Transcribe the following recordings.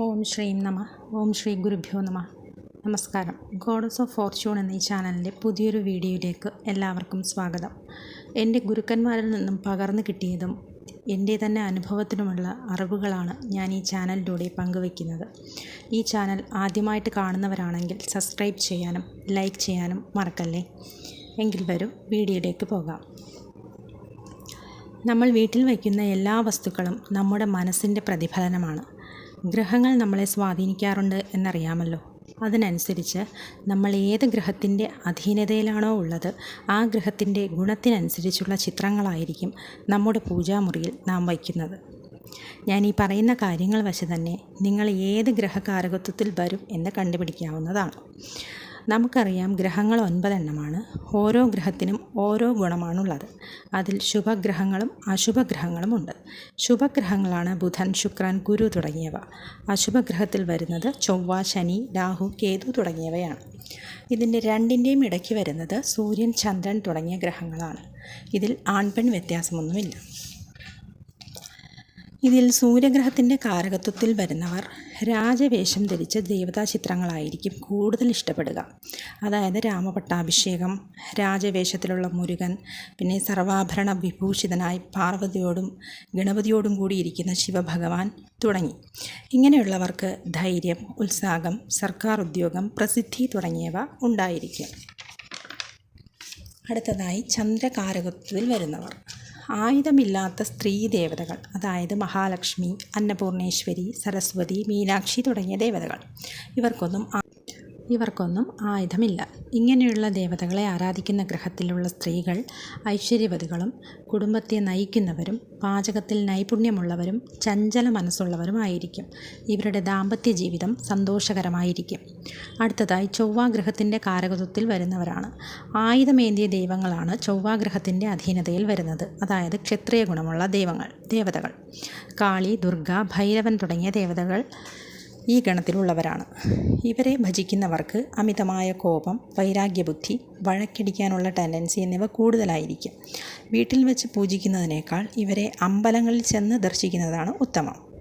ഓം ശ്രീം നമ ഓം ശ്രീ ഗുരുഭ്യോ നമ. നമസ്കാരം. ഗോഡസ് ഓഫ് ഫോർച്യൂൺ എന്ന ഈ ചാനലിന്റെ പുതിയൊരു വീഡിയോയിലേക്ക് എല്ലാവർക്കും സ്വാഗതം. എന്റെ ഗുരുക്കന്മാരിൽ നിന്നും പകർന്നു കിട്ടിയതും എന്റെ തന്നെ അനുഭവത്തിനുമുള്ള അറിവുകളാണ് ഞാൻ ഈ ചാനലിലൂടെ പങ്കുവയ്ക്കുന്നത്. ഈ ചാനൽ ആദ്യമായിട്ട് കാണുന്നവരാണെങ്കിൽ സബ്സ്ക്രൈബ് ചെയ്യാനും ലൈക്ക് ചെയ്യാനും മറക്കല്ലേ? എങ്കിൽ വരും വീഡിയോയിലേക്ക് പോകാം. നമ്മൾ വീട്ടിൽ വയ്ക്കുന്ന എല്ലാ വസ്തുക്കളും നമ്മുടെ മനസ്സിന്റെ പ്രതിഫലനമാണ്. ഗ്രഹങ്ങൾ നമ്മളെ സ്വാധീനിക്കാറുണ്ട് എന്നറിയാമല്ലോ. അതിനനുസരിച്ച് നമ്മൾ ഏത് ഗ്രഹത്തിന്റെ അധീനതയിലാണോ ഉള്ളത് ആ ഗ്രഹത്തിന്റെ ഗുണത്തിനനുസരിച്ചുള്ള ചിത്രങ്ങളായിരിക്കും നമ്മുടെ പൂജാമുറിയിൽ നാം വയ്ക്കുന്നത്. ഞാൻ ഈ പറയുന്ന കാര്യങ്ങൾ വച്ച് തന്നെ നിങ്ങൾ ഏത് ഗ്രഹകാരകത്വത്തിൽ വരും എന്ന് കണ്ടുപിടിക്കാവുന്നതാണ്. നമുക്കറിയാം ഗ്രഹങ്ങൾ ഒൻപതെണ്ണമാണ്. ഓരോ ഗ്രഹത്തിനും ഓരോ ഗുണമാണുള്ളത്. അതിൽ ശുഭഗ്രഹങ്ങളും അശുഭഗ്രഹങ്ങളും ഉണ്ട്. ശുഭഗ്രഹങ്ങളാണ് ബുധൻ ശുക്രൻ ഗുരു തുടങ്ങിയവ. അശുഭഗ്രഹത്തിൽ വരുന്നത് ചൊവ്വ ശനി രാഹു കേതു തുടങ്ങിയവയാണ്. ഇതിന്റെ രണ്ടിന്റെയും ഇടയ്ക്ക് വരുന്നത് സൂര്യൻ ചന്ദ്രൻ തുടങ്ങിയ ഗ്രഹങ്ങളാണ്. ഇതിൽ ആൺപെൺ വ്യത്യാസമൊന്നുമില്ല. ഇതിൽ സൂര്യഗ്രഹത്തിന്റെ കാരകത്വത്തിൽ വരുന്നവർ രാജവേഷം ധരിച്ച ദേവതാ ചിത്രങ്ങളായിരിക്കും കൂടുതൽ ഇഷ്ടപ്പെടുക. അതായത് രാമപട്ടാഭിഷേകം രാജവേഷത്തിലുള്ള മുരുകൻ പിന്നെ സർവാഭരണ വിഭൂഷിതനായി പാർവതിയോടും ഗണപതിയോടും കൂടിയിരിക്കുന്ന ശിവഭഗവാൻ തുടങ്ങി. ഇങ്ങനെയുള്ളവർക്ക് ധൈര്യം ഉത്സാഹം സർക്കാർ ഉദ്യോഗം പ്രസിദ്ധി തുടങ്ങിയവ ഉണ്ടായിരിക്കും. അടുത്തതായി ചന്ദ്രകാരകത്വത്തിൽ വരുന്നവർ. ആയുധമില്ലാത്ത സ്ത്രീ ദേവതകൾ അതായത് മഹാലക്ഷ്മി അന്നപൂർണേശ്വരി സരസ്വതി മീനാക്ഷി തുടങ്ങിയ ദേവതകൾ. ഇവർക്കൊന്നും ഇവർക്കൊന്നും ആയുധമില്ല. ഇങ്ങനെയുള്ള ദേവതകളെ ആരാധിക്കുന്ന ഗ്രഹത്തിലുള്ള സ്ത്രീകൾ ഐശ്വര്യവതികളും കുടുംബത്തെ നയിക്കുന്നവരും പാചകത്തിൽ നൈപുണ്യമുള്ളവരും ചഞ്ചല മനസ്സുള്ളവരുമായിരിക്കും. ഇവരുടെ ദാമ്പത്യ ജീവിതം സന്തോഷകരമായിരിക്കും. അടുത്തതായി ചൊവ്വാഗ്രഹത്തിന്റെ കാരകത്വത്തിൽ വരുന്നവരാണ്. ആയുധമേന്തിയ ദൈവങ്ങളാണ് ചൊവ്വാഗ്രഹത്തിന്റെ അധീനതയിൽ വരുന്നത്. അതായത് ക്ഷത്രിയ ഗുണമുള്ള ദൈവങ്ങൾ ദേവതകൾ. കാളി ദുർഗ ഭൈരവൻ തുടങ്ങിയ ദേവതകൾ ഈ ഗണത്തിലുള്ളവരാണ്. ഇവരെ ഭജിക്കുന്നവർക്ക് അമിതമായ കോപം വൈരാഗ്യബുദ്ധി വഴക്കിടിക്കാനുള്ള ടെൻഡൻസി എന്നിവ കൂടുതലായിരിക്കും. വീട്ടിൽ വെച്ച് പൂജിക്കുന്നതിനേക്കാൾ ഇവരെ അമ്പലങ്ങളിൽ ചെന്ന് ദർശിക്കുന്നതാണ് ഉത്തമം.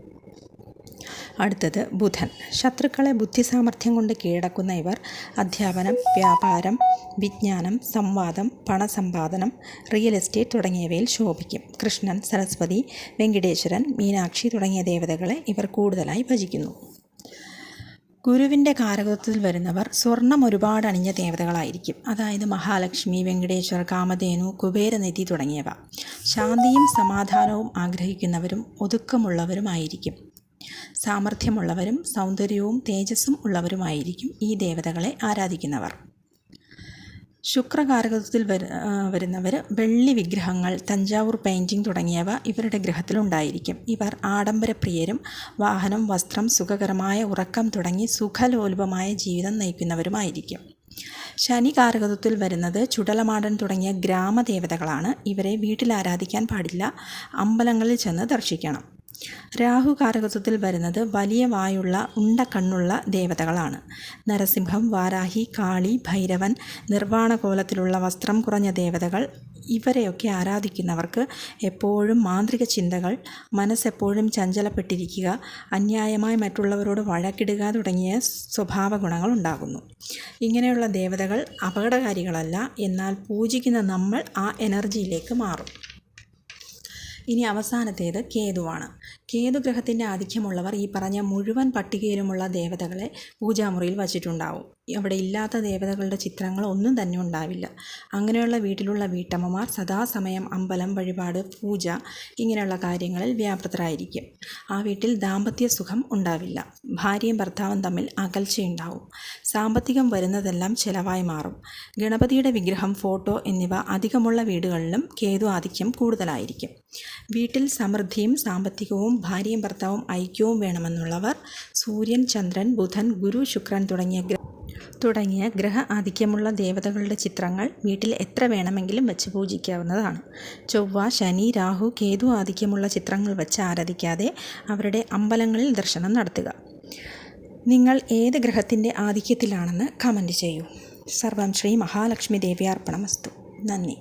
അടുത്തത് ബുധൻ. ശത്രുക്കളെ ബുദ്ധിസാമർഥ്യം കൊണ്ട് കീഴടക്കുന്ന ഇവർ അധ്യാപനം വ്യാപാരം വിജ്ഞാനം സംവാദം പണസമ്പാദനം റിയൽ എസ്റ്റേറ്റ് തുടങ്ങിയവയിൽ ശോഭിക്കും. കൃഷ്ണൻ സരസ്വതി വെങ്കിടേശ്വരൻ മീനാക്ഷി തുടങ്ങിയ ദേവതകളെ ഇവർ കൂടുതലായി ഭജിക്കുന്നു. ഗുരുവിന്റെ കാരകത്വത്തിൽ വരുന്നവർ സ്വർണം ഒരുപാട് അണിഞ്ഞ ദേവതകളായിരിക്കും. അതായത് മഹാലക്ഷ്മി വെങ്കടേശ്വർ കാമധേനു കുബേരനിധി തുടങ്ങിയവ. ശാന്തിയും സമാധാനവും ആഗ്രഹിക്കുന്നവരും ഒതുക്കമുള്ളവരുമായിരിക്കും. സാമർഥ്യമുള്ളവരും സൗന്ദര്യവും തേജസ്സും ഉള്ളവരുമായിരിക്കും ഈ ദേവതകളെ ആരാധിക്കുന്നവർ. ശുക്രകാരകത്വത്തിൽ വരുന്നവർ വെള്ളി വിഗ്രഹങ്ങൾ തഞ്ചാവൂർ പെയിന്റിംഗ് തുടങ്ങിയവ ഇവരുടെ ഗ്രഹത്തിലുണ്ടായിരിക്കും ഇവർ ആഡംബരപ്രിയരും വാഹനം വസ്ത്രം സുഖകരമായ ഉറക്കം തുടങ്ങി സുഖലോലുപമായ ജീവിതം നയിക്കുന്നവരുമായിരിക്കും. ശനി കാരകത്വത്തിൽ വരുന്നത് ചുടലമാടൻ തുടങ്ങിയ ഗ്രാമദേവതകളാണ്. ഇവരെ വീട്ടിൽ ആരാധിക്കാൻ പാടില്ല. അമ്പലങ്ങളിൽ ചെന്ന് ദർശിക്കണം. രാഹു കാരകത്വത്തിൽ വരുന്നത് വലിയ വായുള്ള ഉണ്ട കണ്ണുള്ള ദേവതകളാണ്. നരസിംഹം വാരാഹി കാളി ഭൈരവൻ നിർവാണകോലത്തിലുള്ള വസ്ത്രം കുറഞ്ഞ ദേവതകൾ ഇവരെയൊക്കെ ആരാധിക്കുന്നവർക്ക് എപ്പോഴും മാന്ത്രിക ചിന്തകൾ മനസ്സെപ്പോഴും ചഞ്ചലപ്പെട്ടിരിക്കുക അന്യായമായി മറ്റുള്ളവരോട് വഴക്കിടുക തുടങ്ങിയ സ്വഭാവ ഗുണങ്ങൾ ഉണ്ടാകുന്നു. ഇങ്ങനെയുള്ള ദേവതകൾ അപകടകാരികളല്ല എന്നാൽ പൂജിക്കുന്ന നമ്മൾ ആ എനർജിയിലേക്ക് മാറും. ഇനി അവസാനത്തേത് കേതുവാണ്. കേതു ഗ്രഹത്തിന്റെ ആധിക്യമുള്ളവർ ഈ പറഞ്ഞ മുഴുവൻ പട്ടികയിലുമുള്ള ദേവതകളെ പൂജാമുറിയിൽ വച്ചിട്ടുണ്ടാവും. അവിടെ ഇല്ലാത്ത ദേവതകളുടെ ചിത്രങ്ങൾ ഒന്നും തന്നെ ഉണ്ടാവില്ല. അങ്ങനെയുള്ള വീട്ടിലുള്ള വീട്ടമ്മമാർ സദാസമയം അമ്പലം വഴിപാട് പൂജ ഇങ്ങനെയുള്ള കാര്യങ്ങളിൽ വ്യാപൃതരായിരിക്കും. ആ വീട്ടിൽ ദാമ്പത്യ സുഖം ഉണ്ടാവില്ല. ഭാര്യയും ഭർത്താവും തമ്മിൽ അകൽച്ചയുണ്ടാവും സാമ്പത്തികം വരുന്നതെല്ലാം ചെലവായി മാറും. ഗണപതിയുടെ വിഗ്രഹം ഫോട്ടോ എന്നിവ അധികമുള്ള വീടുകളിലും കേതു ആധിക്യം കൂടുതലായിരിക്കും. വീട്ടിൽ സമൃദ്ധിയും സാമ്പത്തികവും ഭാര്യയും ഭർത്താവും ഐക്യവും വേണമെന്നുള്ളവർ സൂര്യൻ ചന്ദ്രൻ ബുധൻ ഗുരു ശുക്രൻ തുടങ്ങിയ തുടങ്ങിയ ഗ്രഹ ആധിക്യമുള്ള ദേവതകളുടെ ചിത്രങ്ങൾ വീട്ടിൽ എത്ര വേണമെങ്കിലും വെച്ച് പൂജിക്കാവുന്നതാണ്. ചൊവ്വ ശനി രാഹു കേതു ആധിക്യമുള്ള ചിത്രങ്ങൾ വെച്ച് ആരാധിക്കാതെ അവരുടെ അമ്പലങ്ങളിൽ ദർശനം നടത്തുക. നിങ്ങൾ ഏത് ഗ്രഹത്തിന്റെ ആധിക്യത്തിലാണെന്ന് കമന്റ് ചെയ്യൂ. സർവം ശ്രീ മഹാലക്ഷ്മി ദേവ്യാർപ്പണമസ്തു നന്ദി.